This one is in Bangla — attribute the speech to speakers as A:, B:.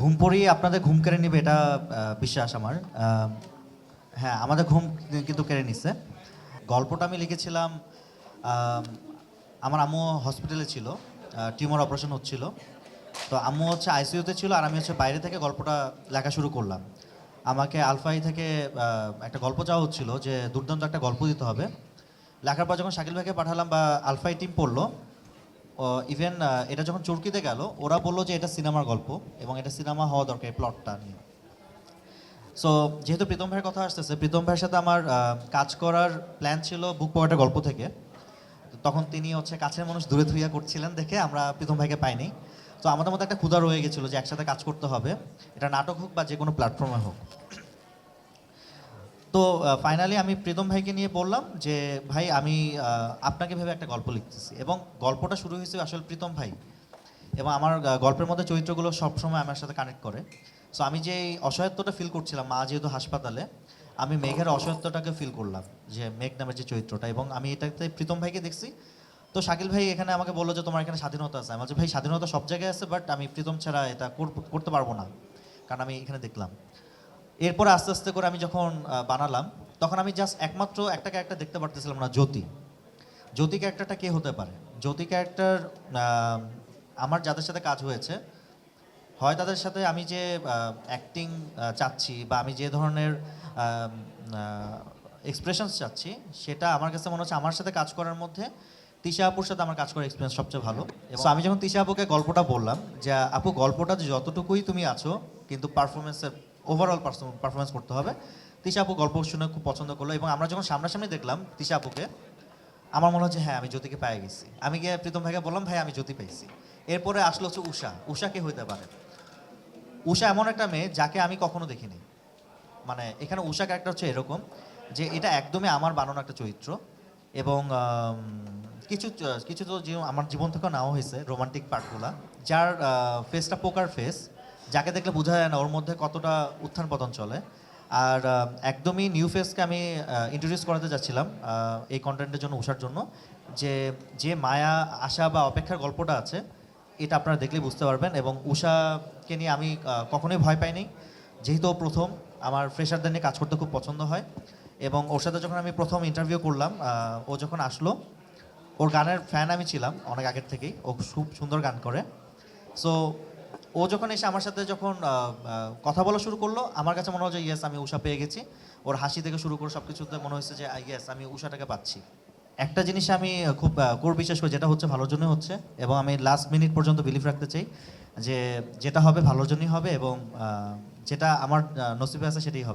A: ঘুম পড়িয়ে আপনাদের ঘুম কেড়ে নিবে এটা বিশ্বাস আমার। হ্যাঁ আমাদের ঘুম কিন্তু কেড়ে নিচ্ছে গল্পটা আমি লিখেছিলাম আমার আম্মু হসপিটালে ছিল টিউমার অপারেশন হচ্ছিল। তো আম্মু হচ্ছে আইসিইউতে ছিল আর আমি হচ্ছে বাইরে থেকে গল্পটা লেখা শুরু করলাম। আমাকে আলফাই থেকে একটা গল্প চাওয়া হচ্ছিল যে দুর্দান্ত একটা গল্প দিতে হবে। লেখার পর যখন শাকিল ভাইকে পাঠালাম বা আলফাই টিম পড়ল ইভেন এটা যখন চুরকিতে গেল, ওরা বলল যে এটা সিনেমার গল্প এবং এটা সিনেমা হওয়া দরকার প্লটটা নিয়ে। সো যেহেতু প্রীতম ভাইয়ের কথা আসতেছে, প্রীতম ভাইয়ের সাথে আমার কাজ করার প্ল্যান ছিল বুক পকেটের গল্প থেকে। তখন তিনি হচ্ছে কাছের মানুষ দূরে ধুইয়া করছিলেন দেখে আমরা প্রীতম ভাইকে পাইনি। তো আমাদের মধ্যে একটা ক্ষুধা রয়ে গেছিল যে একসাথে কাজ করতে হবে। এটা নাটক হোক বা যে কোনো প্ল্যাটফর্মে হোক। তো ফাইনালি আমি প্রীতম ভাইকে নিয়ে বললাম যে, ভাই, আমি আপনাকে ভেবে একটা গল্প লিখতেছি। এবং গল্পটা শুরু হয়েছে আসলে প্রীতম ভাই। এবং আমার গল্পের মধ্যে চরিত্রগুলো সবসময় আমার সাথে কানেক্ট করে। সো আমি যে অসহায়ত্বটা ফিল করছিলাম, মা যেহেতু হাসপাতালে, আমি মেঘের অসহায়ত্বটাকে ফিল করলাম যে, মেঘ নামের যে চরিত্রটা। এবং আমি এটাতে প্রীতম ভাইকে দেখছি। তো, শাকিল ভাই এখানে আমাকে বলল যে, তোমার এখানে স্বাধীনতা আছে। আমি বলছি, ভাই, স্বাধীনতা সব জায়গায় আছে বাট আমি প্রীতম ছাড়া এটা করতে পারব না। কারণ আমি এখানে দেখলাম। এরপর আস্তে আস্তে করে আমি যখন বানালাম, তখন আমি জাস্ট একমাত্র একটা ক্যারেক্টার দেখতে পারতেছিলাম না, জ্যোতি। জ্যোতি ক্যারেক্টারটা কে হতে পারে? জ্যোতি ক্যারেক্টার আমার যাদের সাথে কাজ হয়েছে, হয় তাদের সাথে আমি যে অ্যাক্টিং চাচ্ছি বা আমি যে ধরনের এক্সপ্রেশনস চাচ্ছি, সেটা আমার কাছে মনে হচ্ছে আমার সাথে কাজ করার মধ্যে তিশা আপুর সাথে আমার কাজ করার এক্সপিরিয়েন্স সবচেয়ে ভালো। এবং আমি যখন তিশা আপুকে গল্পটা বললাম যে, আপু, গল্পটা যতটুকুই তুমি আছো, কিন্তু পারফরমেন্সের ওভারঅল পারফরমেন্স করতে হবে। তিশা আপু গল্প শুনে খুব পছন্দ করল এবং আমরা যখন সামনাসামনি দেখলাম তিশা আপুকে, আমার মনে হচ্ছে হ্যাঁ আমি জ্যোতিকে পেয়ে গেছি। আমি গিয়ে প্রীতম ভাইকে বললাম, ভাই, আমি জ্যোতি পেয়েছি। এরপরে আসলো হচ্ছে উষা উষা কে হইতে পারে? উষা এমন একটা মেয়ে যাকে আমি কখনো দেখিনি। মানে এখানে উষা ক্যারেক্টার হচ্ছে এরকম যে এটা একদমই আমার বানানো একটা চরিত্র এবং কিছু কিছু তো আমার জীবন থেকে নেওয়া হয়েছে রোমান্টিক পার্টগুলা যার ফেসটা পোকার ফেস যাকে দেখলে বোঝা যায় না, ওর মধ্যে কতটা উত্থান পতন চলে। আর একদমই নিউ ফেসকে আমি ইন্ট্রোডিউস করাতে যাচ্ছিলাম এই কন্টেন্টের জন্য, উষার জন্য। যে যে মায়া, আশা বা অপেক্ষার গল্পটা আছে, এটা আপনারা দেখলেই বুঝতে পারবেন। এবং উষাকে নিয়ে আমি কখনোই ভয় পাইনি। যেহেতু প্রথম, আমার ফ্রেশারদের নিয়ে কাজ করতে খুব পছন্দ হয়। এবং ওর সাথে যখন আমি প্রথম ইন্টারভিউ করলাম ও যখন আসলো, ওর গানের ফ্যান আমি ছিলাম অনেক আগের থেকেই। ও খুব সুন্দর গান করে। সো ও যখন এসে আমার সাথে যখন কথা বলা শুরু করল, আমার কাছে মনে হয় যে ইয়েস আমি উষা পেয়ে গেছি। ওর হাসি থেকে শুরু করে সব কিছুতে মনে হয়েছে যে ইয়েস আমি উষাটাকে পাচ্ছি। একটা জিনিস আমি খুব কোর বিশ্বাস করি, যেটা হচ্ছে ভালোর জন্যই হচ্ছে এবং আমি লাস্ট মিনিট পর্যন্ত বিলিভ রাখতে চাই যে, যেটা হবে ভালোর জন্যই হবে এবং যেটা আমার নসিবে আছে সেটাই হবে।